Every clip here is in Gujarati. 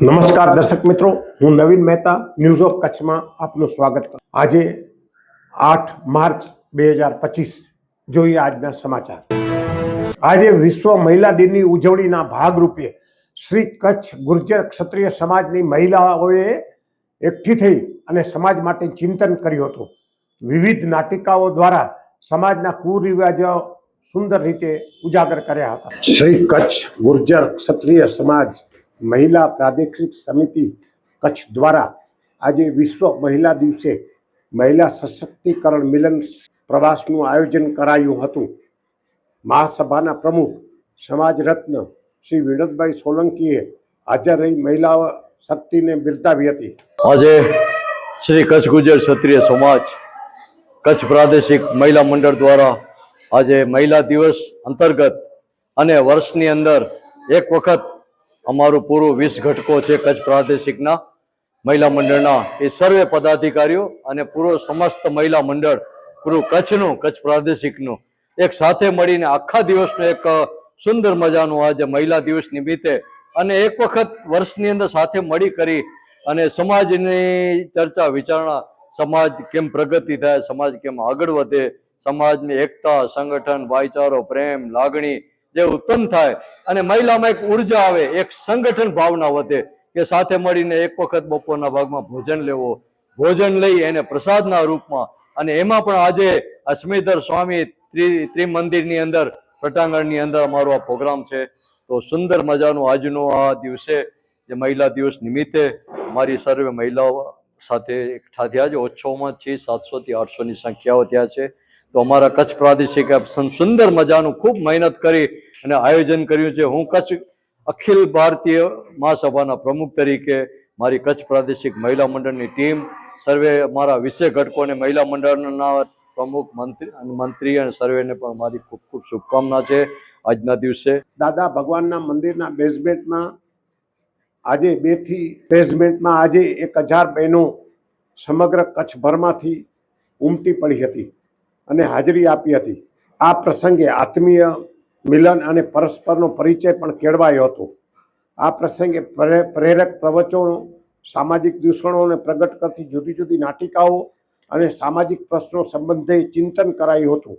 નમસ્કાર દર્શક મિત્રો, હું નવીન મહેતા ન્યૂઝ ઓફ કચ્છમાં આપનું સ્વાગત કરું. આજે આઠ માર્ચ બે હજાર પચીસ, જોઈએ આજના સમાચાર. આજે વિશ્વ મહિલા દિનની ઉજવણીના ભાગરૂપે શ્રી કચ્છ ગુર્જર ક્ષત્રિય સમાજની મહિલાઓએ એકઠી થઈ અને સમાજ માટે ચિંતન કર્યું હતું. વિવિધ નાટિકાઓ દ્વારા સમાજના કુરિવાજો સુંદર રીતે ઉજાગર કર્યા હતા. શ્રી કચ્છ ગુર્જર ક્ષત્રિય સમાજ મહિલા પ્રાદેશિક સમિતિ કચ્છ દ્વારા આજે વિશ્વ મહિલા દિવસે મહિલા સશક્તિકરણ મિલન પ્રવાસનું આયોજન કરાયું હતું. મહાસભાના પ્રમુખ સમાજ રત્ન શ્રી વિનોદભાઈ સોલંકીએ હાજર રહી મહિલા શક્તિને બિરદાવી હતી. આજે શ્રી કચ્છ ગુજર ક્ષત્રિય સમાજ, કચ્છ પ્રાદેશિક મહિલા મંડળ દ્વારા આજે મહિલા દિવસ અંતર્ગત અને વર્ષની અંદર એક વખત અમારું પૂરું વીસ ઘટકો છે કચ્છ પ્રાદેશિકના મહિલા મંડળના. એ સર્વે પદાધિકારીઓ અને પૂરો સમસ્ત મહિલા મંડળ, પૂરું કચ્છનું, કચ્છ પ્રાદેશિકનું, એક સાથે મળીને આખા દિવસનું એક સુંદર મજાનું આજે મહિલા દિવસ નિમિત્તે અને એક વખત વર્ષની અંદર સાથે મળી કરી અને સમાજની ચર્ચા, વિચારણા, સમાજ કેમ પ્રગતિ થાય, સમાજ કેમ આગળ વધે, સમાજની એકતા, સંગઠન, ભાઈચારો, પ્રેમ, લાગણી જે ઉત્પન્ન થાય અને મહિલામાં એક ઊર્જા આવે, એક સંગઠન ભાવના વધે કે સાથે મળીને એક વખત બપોરના ભાગમાં ભોજન લેવો. ભોજન લઈ એને પ્રસાદના રૂપમાં અને એમાં પણ આજે અસ્મિધર સ્વામી ત્રિ, ત્રિમંદિરની અંદર, પટાંગણની અંદર અમારો આ પ્રોગ્રામ છે. તો સુંદર મજાનું આજનો આ દિવસે જે મહિલા દિવસ નિમિત્તે મારી સર્વે મહિલાઓ સાથે એકઠા થયા છે. ઓછોમાં છે સાતસોથી આઠસોની સંખ્યાઓ ત્યાં છે. તો અમારા કચ્છ પ્રાદેશિક સુંદર મજાનું ખૂબ મહેનત કરી અને આયોજન કર્યું છે. હું કચ્છ અખિલ ભારતીય મહાસભાના પ્રમુખ તરીકે મારી કચ્છ પ્રાદેશિક મહિલા મંડળની ટીમ, સર્વે મારા વિષય ઘટકોને મહિલા મંડળના પ્રમુખ મંત્રી અને મંત્રી અને સર્વેને પણ મારી ખૂબ ખૂબ શુભકામના છે. આજના દિવસે દાદા ભગવાનના મંદિરના બેઝમેન્ટમાં આજે બેથી બેઝમેન્ટમાં આજે એક હજાર બહેનો સમગ્ર કચ્છભરમાંથી ઉમટી પડી હતી. અને હાજરી આપી હતી. આ પ્રસંગે આત્મીય મિલન અને પરસ્પરનો પરિચય પણ કેળવાયો હતો. આ પ્રસંગે પ્રેરક પ્રવચનો, સામાજિક દૂષણોને પ્રગટ કરતી જુદી જુદી નાટિકાઓ અને સામાજિક પ્રશ્નો સંબંધે ચિંતન કરાયું હતું.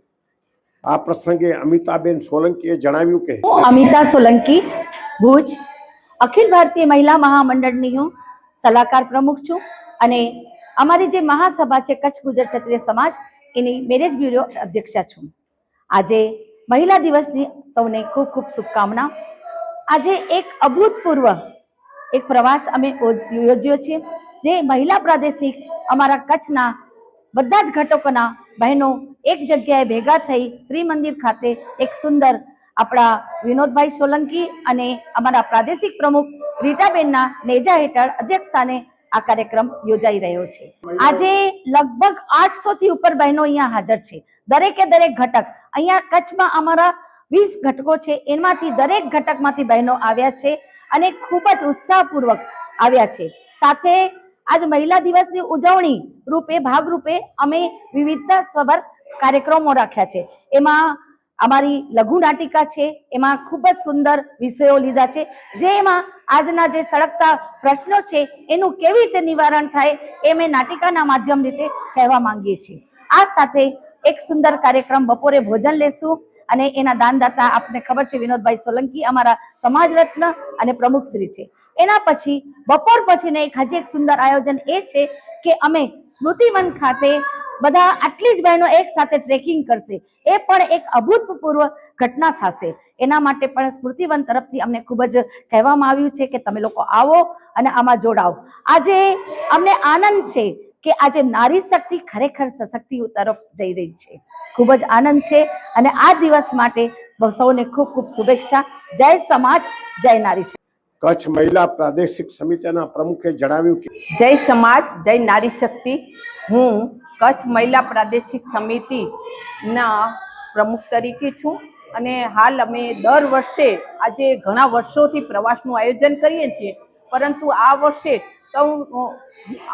આ પ્રસંગે અમિતાબેન સોલંકીએ જણાવ્યું કે અમિતા સોલંકી, ભુજ, અખિલ ભારતીય મહિલા મહામંડળની હું સલાહકાર પ્રમુખ છું અને અમારી જે મહાસભા છે, કચ્છ ગુજર ક્ષત્રિય સમાજ એની મેરેજ બ્યુરો અધ્યક્ષા છું. આજે મહિલા દિવસની સૌને ખૂબ ખૂબ શુભકામના. આજે એક અભૂતપૂર્વ એક પ્રવાસ અમે યોજ્યો છે, જે મહિલા પ્રાદેશિક અમારા કચ્છના બધા જ ઘટકોના બહેનો એક જગ્યાએ ભેગા થઈ ત્રિમંદિર ખાતે એક સુંદર આપણા વિનોદભાઈ સોલંકી અને અમારા પ્રાદેશિક પ્રમુખ રીટાબેનના નેજા હેઠળ અધ્યક્ષસ્થાને આ કાર્યક્રમ યોજાઈ રહ્યો છે. આજે લગભગ આઠસો થી ઉપર બહેનો અહીંયા હાજર છે. દરેકે દરેક ઘટક. અહીંયા કચ્છમાં અમારા વીસ ઘટકો છે. એમાંથી દરેક ઘટકમાંથી બહેનો આવ્યા છે અને ખૂબ જ ઉત્સાહપૂર્વક આવ્યા છે. સાથે આજ મહિલા દિવસની ઉજવણી રૂપે, ભાગરૂપે અમે વિવિધતા સ્વભર કાર્યક્રમો રાખ્યા છે. એમાં અમારી લઘુ નાટિકા છે, એમાં ખૂબ જ સુંદર વિષયો લીધા છે. જેમાં આજના જે સળગતા પ્રશ્નો છે, એનું કેવી રીતે નિવારણ થાય, એ મેં નાટિકાના માધ્યમ રીતે કહેવા માંગીએ છીએ. આ સાથે એક સુંદર કાર્યક્રમ બપોરે ભોજન લેશું અને એના દાનદાતા આપને ખબર છે, વિનોદભાઈ સોલંકી અમારા સમાજ રત્ન અને પ્રમુખ શ્રી છે. એના પછી, બપોર પછીનો એક હજી એક સુંદર આયોજન એ છે કે અમે સ્મૃતિવન ખાતે બધા આટલી જ બહેનો એક સાથે ટ્રેકિંગ કરશે. એ પણ એક અભૂતપૂર્વ ઘટના થશે. એના માટે પણ સ્મૃતિવન તરફથી અમને ખૂબ જ કહેવામાં આવ્યું છે કે તમે લોકો આવો અને આમાં જોડાઓ. આજે અમને આનંદ છે કે આજે નારી શક્તિ ખરેખર સશક્તિ તરફ જઈ રહી છે. ખૂબ જ આનંદ છે અને આ દિવસ માટે સૌને ખૂબ ખૂબ શુભેચ્છા. જય સમાજ જય નારી શક્તિ. કચ્છ મહિલા પ્રાદેશિક સમિતિના પ્રમુખે જણાવ્યું કે જય સમાજ જય નારી શક્તિ. હું કચ્છ મહિલા પ્રાદેશિક સમિતિના પ્રમુખ તરીકે છું. અને હાલ અમે દર વર્ષે, આજે ઘણા વર્ષોથી પ્રવાસનું આયોજન કરીએ છીએ. પરંતુ આ વર્ષે તો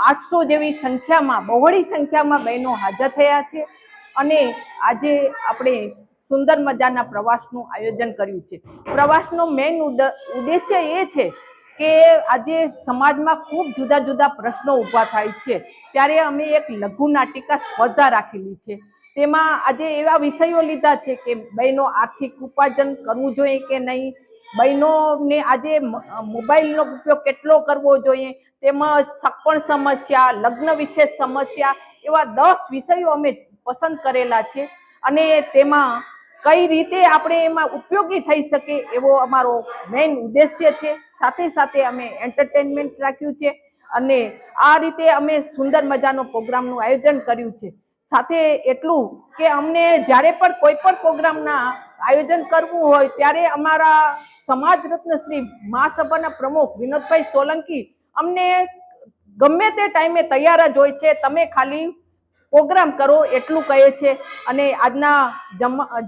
આઠસો જેવી સંખ્યામાં, બહોળી સંખ્યામાં બહેનો હાજર થયા છે. અને આજે આપણે સુંદર મજાના પ્રવાસનું આયોજન કર્યું છે. પ્રવાસનો મેઇન ઉદ્દેશ્ય એ છે કે આજે સમાજમાં ખૂબ જુદા જુદા પ્રશ્નો ઊભા થાય છે. ત્યારે અમે એક લઘુ નાટિકા સ્પર્ધા રાખેલી છે. તેમાં આજે એવા વિષયો લીધા છે કે બહેનો આર્થિક ઉપાર્જન કરવું જોઈએ કે નહીં? બહેનોને આજે મોબાઈલનો ઉપયોગ કેટલો કરવો જોઈએ? તેમજ સપણ સમસ્યા, લગ્ન વિચ્છેદ સમસ્યા એવા દસ વિષયો અમે પસંદ કરેલા છે. અને તેમાં કઈ રીતે આપણે એમાં ઉપયોગી થઈ શકે એવો અમારો મેઇન ઉદ્દેશ્ય છે. સાથે સાથે અમે એન્ટરટેનમેન્ટ રાખ્યું છે અને આ રીતે અમે સુંદર મજાનો પ્રોગ્રામનું આયોજન કર્યું છે. સાથે એટલું કે અમને જ્યારે પણ કોઈ પણ પ્રોગ્રામના આયોજન કરવું હોય ત્યારે અમારા સમાજ રત્ન શ્રી મહાસભાના પ્રમુખ વિનોદભાઈ સોલંકી અમને ગમે તે ટાઈમે તૈયાર જ હોય છે. તમે ખાલી પ્રોગ્રામ કરો એટલું કહે છે. અને આજના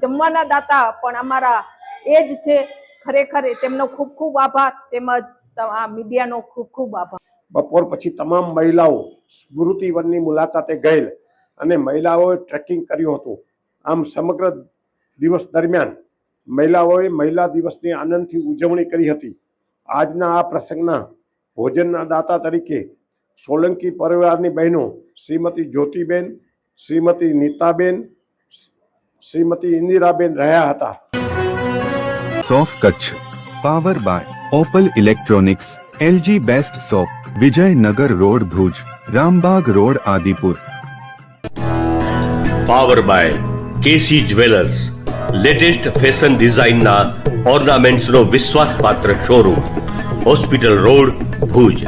જમવાના દાતા પણ અમારા એ જ છે. ખરેખર તેમનો ખૂબ ખૂબ આભાર. તેમજ આ મીડિયાનો ખૂબ ખૂબ આભાર. બપોર પછી તમામ મહિલાઓ સ્મૃતિવનની મુલાકાતે ગયેલ અને મહિલાઓએ ટ્રેકિંગ કર્યું હતું. આમ સમગ્ર દિવસ દરમિયાન મહિલાઓએ મહિલા દિવસની આનંદથી ઉજવણી કરી હતી. આજના આ પ્રસંગના ભોજનના દાતા તરીકે સોલંકી પરિવારની બહેનો શ્રીમતી જ્યોતિબેન શ્રીમતી નીતાબેન શ્રીમતી ઇન્દિરાબેન રહ્યા હતા. સોફ Kutch power by Opal electronics LG best shop Vijaynagar road Bhuj Rambagh road Adipur. Power by KC jewellers latest fashion ડિઝાઇનના ઓર્નામેન્ટ્સનો વિશ્વાસપાત્ર શોરૂમ હોસ્પિટલ રોડ ભુજ.